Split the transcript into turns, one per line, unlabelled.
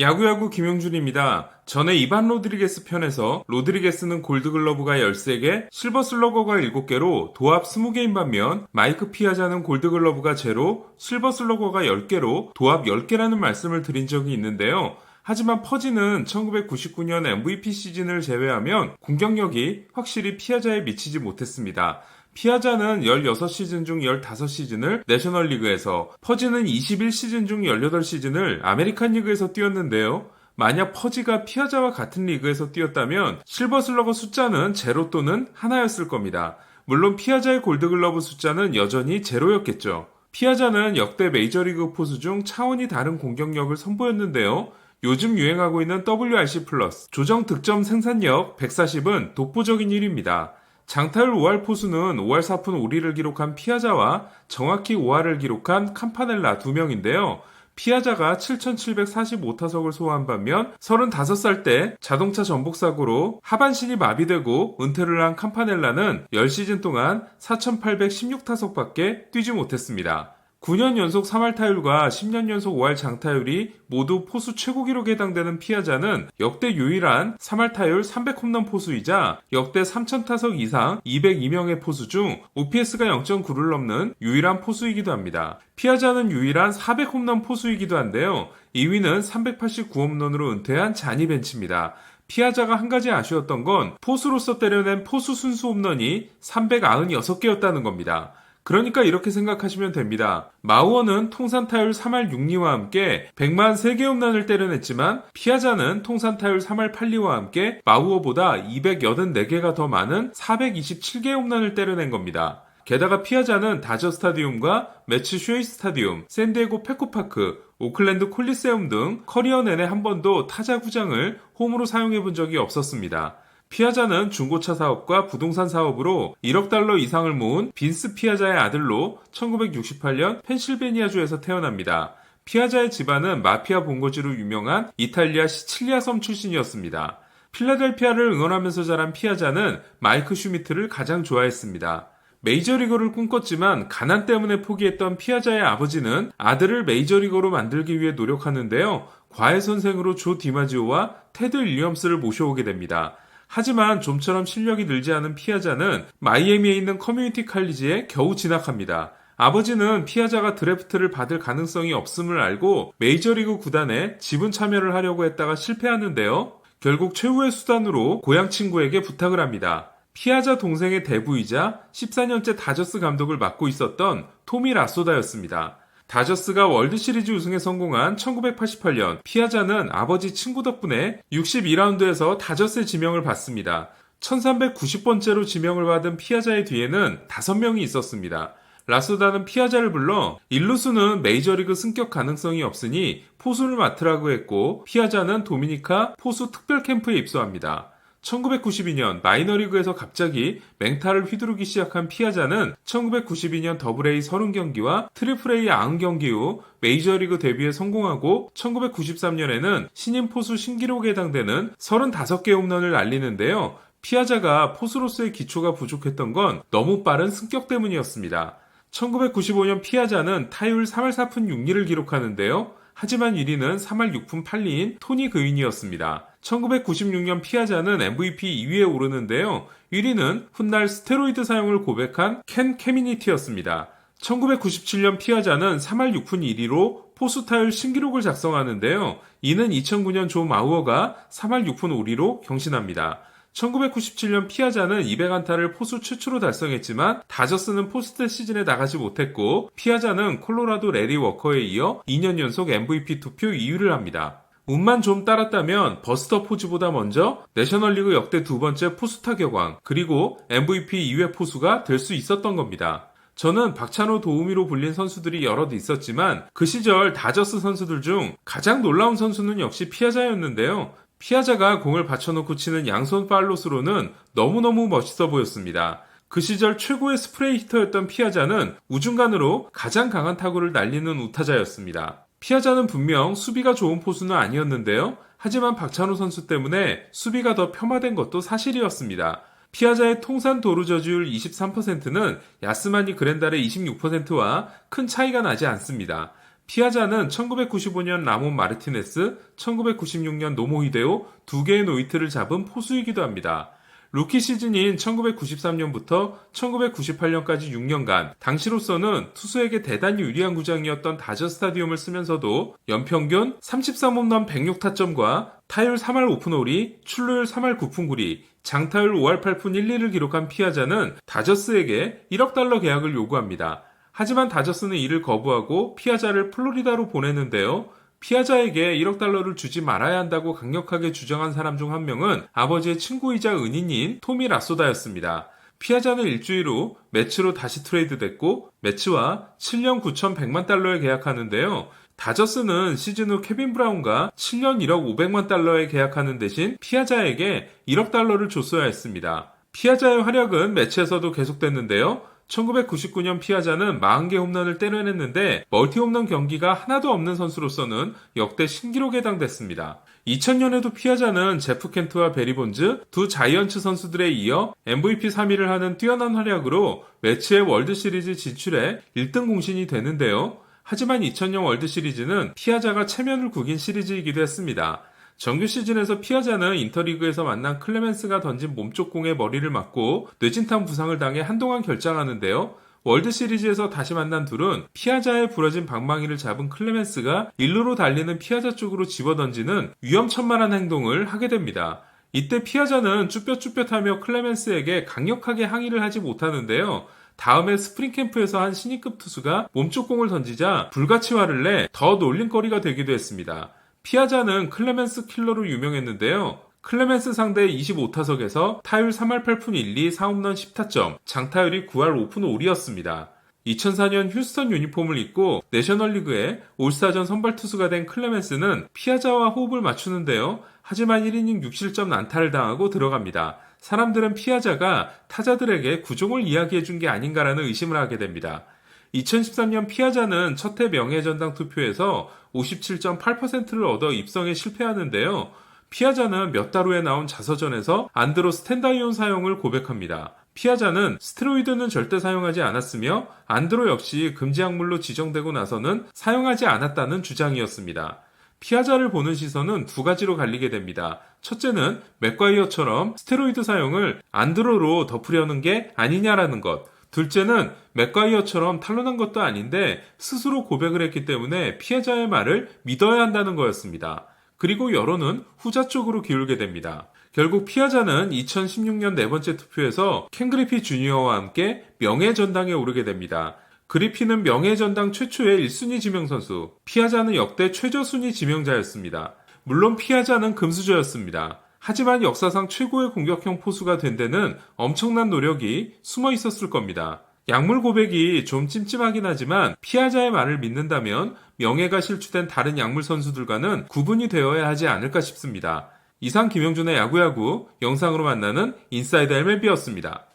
야구야구 김용준입니다. 전에 이반 로드리게스 편에서 로드리게스는 골드글러브가 13개, 실버 슬러거가 7개로 도합 20개인 반면 마이크 피아자는 골드글러브가 제로, 실버 슬러거가 10개로 도합 10개라는 말씀을 드린 적이 있는데요. 하지만 퍼지는 1999년 MVP 시즌을 제외하면 공격력이 확실히 피아자에 미치지 못했습니다. 피아자는 16시즌 중 15시즌을 내셔널리그에서, 퍼지는 21시즌 중 18시즌을 아메리칸 리그에서 뛰었는데요. 만약 퍼지가 피아자와 같은 리그에서 뛰었다면 실버슬러거 숫자는 제로 또는 하나였을 겁니다. 물론 피아자의 골드글러브 숫자는 여전히 제로였겠죠. 피아자는 역대 메이저리그 포수 중 차원이 다른 공격력을 선보였는데요. 요즘 유행하고 있는 WRC 플러스 조정 득점 생산력 140은 독보적인 일입니다. 장타율 5할 포수는 5할 4푼 5리를 기록한 피아자와 정확히 5할을 기록한 캄파넬라 2명인데요. 피아자가 7,745타석을 소화한 반면 35살 때 자동차 전복 사고로 하반신이 마비되고 은퇴를 한 캄파넬라는 10시즌 동안 4,816타석밖에 뛰지 못했습니다. 9년 연속 3할 타율과 10년 연속 5할 장타율이 모두 포수 최고 기록에 해당되는 피아자는 역대 유일한 3할 타율 300홈런 포수이자 역대 3000타석 이상 202명의 포수 중 OPS가 0.9를 넘는 유일한 포수이기도 합니다. 피아자는 유일한 400홈런 포수이기도 한데요. 2위는 389홈런으로 은퇴한 자니 벤치입니다. 피아자가 한 가지 아쉬웠던 건 포수로서 때려낸 포수 순수 홈런이 396개였다는 겁니다. 그러니까 이렇게 생각하시면 됩니다. 마우어는 통산 타율 3할 6리와 함께 100만 3개 홈런을 때려냈지만 피아자는 통산 타율 3할 8리와 함께 마우어보다 284개가 더 많은 427개 홈런을 때려낸 겁니다. 게다가 피아자는 다저 스타디움과 매치 슈에이 스타디움, 샌디에고 페코파크, 오클랜드 콜리세움 등 커리어 내내 한 번도 타자 구장을 홈으로 사용해 본 적이 없었습니다. 피아자는 중고차 사업과 부동산 사업으로 1억 달러 이상을 모은 빈스 피아자의 아들로 1968년 펜실베니아주에서 태어납니다. 피아자의 집안은 마피아 본거지로 유명한 이탈리아 시칠리아 섬 출신이었습니다. 필라델피아를 응원하면서 자란 피아자는 마이크 슈미트를 가장 좋아했습니다. 메이저리거를 꿈꿨지만 가난 때문에 포기했던 피아자의 아버지는 아들을 메이저리거로 만들기 위해 노력하는데요. 과외 선생으로 조 디마지오와 테드 윌리엄스를 모셔오게 됩니다. 하지만 좀처럼 실력이 늘지 않은 피아자는 마이애미에 있는 커뮤니티 칼리지에 겨우 진학합니다. 아버지는 피아자가 드래프트를 받을 가능성이 없음을 알고 메이저리그 구단에 지분 참여를 하려고 했다가 실패하는데요. 결국 최후의 수단으로 고향 친구에게 부탁을 합니다. 피아자 동생의 대부이자 14년째 다저스 감독을 맡고 있었던 토미 라소다였습니다. 다저스가 월드시리즈 우승에 성공한 1988년 피아자는 아버지 친구 덕분에 62라운드에서 다저스의 지명을 받습니다. 1390번째로 지명을 받은 피아자의 뒤에는 5명이 있었습니다. 라소다는 피아자를 불러 일루수는 메이저리그 승격 가능성이 없으니 포수를 맡으라고 했고 피아자는 도미니카 포수 특별 캠프에 입소합니다. 1992년 마이너리그에서 갑자기 맹타를 휘두르기 시작한 피아자는 1992년 더블A 30경기와 트리플 A 90경기 후 메이저리그 데뷔에 성공하고 1993년에는 신인 포수 신기록에 해당되는 35개 홈런을 날리는데요. 피아자가 포수로서의 기초가 부족했던 건 너무 빠른 승격 때문이었습니다. 1995년 피아자는 타율 3할 4푼 6리를 기록하는데요. 하지만 1위는 3할 6푼 8리인 토니 그윈이었습니다. 1996년 피아자는 MVP 2위에 오르는데요. 1위는 훗날 스테로이드 사용을 고백한 켄 캐미니티였습니다. 1997년 피아자는 3할 6푼 1위로 포수 타율 신기록을 작성하는데요. 이는 2009년 조 마우어가 3할 6푼 5리로 경신합니다. 1997년 피아자는 200안타를 포수 최초로 달성했지만 다저스는 포스트 시즌에 나가지 못했고 피아자는 콜로라도 레리 워커에 이어 2년 연속 MVP 투표 2위를 합니다. 운만 좀 따랐다면 버스터 포즈보다 먼저 내셔널리그 역대 두 번째 포수 타격왕 그리고 MVP 2회 포수가 될 수 있었던 겁니다. 저는 박찬호 도우미로 불린 선수들이 여럿 있었지만 그 시절 다저스 선수들 중 가장 놀라운 선수는 역시 피아자였는데요. 피아자가 공을 받쳐놓고 치는 양손 팔로스로는 너무너무 멋있어 보였습니다. 그 시절 최고의 스프레이 히터였던 피아자는 우중간으로 가장 강한 타구를 날리는 우타자였습니다. 피아자는 분명 수비가 좋은 포수는 아니었는데요. 하지만 박찬호 선수 때문에 수비가 더 폄하된 것도 사실이었습니다. 피아자의 통산 도루 저지율 23%는 야스마니 그랜달의 26%와 큰 차이가 나지 않습니다. 피아자는 1995년 라몬 마르티네스, 1996년 노모 히데오 두 개의 노이트를 잡은 포수이기도 합니다. 루키 시즌인 1993년부터 1998년까지 6년간 당시로서는 투수에게 대단히 유리한 구장이었던 다저 스타디움을 쓰면서도 연평균 33홈런 106타점과 타율 3할 5푼 5리, 출루율 3할 9푼 9리, 장타율 5할 8푼 1리를 기록한 피아자는 다저스에게 1억 달러 계약을 요구합니다. 하지만 다저스는 이를 거부하고 피아자를 플로리다로 보내는데요. 피아자에게 1억 달러를 주지 말아야 한다고 강력하게 주장한 사람 중 한 명은 아버지의 친구이자 은인인 토미 라소다였습니다. 피아자는 일주일 후 매치로 다시 트레이드 됐고 매치와 7년 9,100만 달러에 계약하는데요. 다저스는 시즌 후 케빈 브라운과 7년 1억 500만 달러에 계약하는 대신 피아자에게 1억 달러를 줬어야 했습니다. 피아자의 활약은 매치에서도 계속됐는데요. 1999년 피아자는 40개 홈런을 때려냈는데 멀티 홈런 경기가 하나도 없는 선수로서는 역대 신기록에 해당됐습니다. 2000년에도 피아자는 제프 켄트와 베리 본즈 두 자이언츠 선수들에 이어 MVP 3위를 하는 뛰어난 활약으로 매치의 월드 시리즈 진출에 1등 공신이 되는데요. 하지만 2000년 월드 시리즈는 피아자가 체면을 구긴 시리즈이기도 했습니다. 정규 시즌에서 피아자는 인터리그에서 만난 클레멘스가 던진 몸쪽 공에 머리를 맞고 뇌진탕 부상을 당해 한동안 결장하는데요. 월드 시리즈에서 다시 만난 둘은 피아자의 부러진 방망이를 잡은 클레멘스가 일루로 달리는 피아자 쪽으로 집어 던지는 위험천만한 행동을 하게 됩니다. 이때 피아자는 쭈뼛쭈뼛하며 클레멘스에게 강력하게 항의를 하지 못하는데요. 다음에 스프링 캠프에서 한 신인급 투수가 몸쪽 공을 던지자 불같이 화를 내 더 놀림거리가 되기도 했습니다. 피아자는 클레멘스 킬러로 유명했는데요. 클레멘스 상대 25타석에서 타율 3할 8푼 1리 4홈런 10타점, 장타율이 9할 5푼 5리였습니다. 2004년 휴스턴 유니폼을 입고 내셔널리그의 올스타전 선발 투수가 된 클레멘스는 피아자와 호흡을 맞추는데요. 하지만 1이닝 6실점 난타를 당하고 들어갑니다. 사람들은 피아자가 타자들에게 구종을 이야기해 준 게 아닌가라는 의심을 하게 됩니다. 2013년 피아자는 첫 해 명예전당 투표에서 57.8%를 얻어 입성에 실패하는데요. 피아자는 몇 달 후에 나온 자서전에서 안드로 스탠다이온 사용을 고백합니다. 피아자는 스테로이드는 절대 사용하지 않았으며 안드로 역시 금지 약물로 지정되고 나서는 사용하지 않았다는 주장이었습니다. 피아자를 보는 시선은 두 가지로 갈리게 됩니다. 첫째는 맥과이어처럼 스테로이드 사용을 안드로로 덮으려는 게 아니냐라는 것. 둘째는 맥과이어처럼 탄론한 것도 아닌데 스스로 고백을 했기 때문에 피해자의 말을 믿어야 한다는 거였습니다. 그리고 여론은 후자 쪽으로 기울게 됩니다. 결국 피아자는 2016년 네 번째 투표에서 켄 그리피 주니어와 함께 명예전당에 오르게 됩니다. 그리피는 명예전당 최초의 1순위 지명 선수, 피아자는 역대 최저순위 지명자였습니다. 물론 피아자는 금수저였습니다. 하지만 역사상 최고의 공격형 포수가 된 데는 엄청난 노력이 숨어 있었을 겁니다. 약물 고백이 좀 찜찜하긴 하지만 피아자의 말을 믿는다면 명예가 실추된 다른 약물 선수들과는 구분이 되어야 하지 않을까 싶습니다. 이상 김영준의 야구야구 영상으로 만나는 인사이드 MLB였습니다.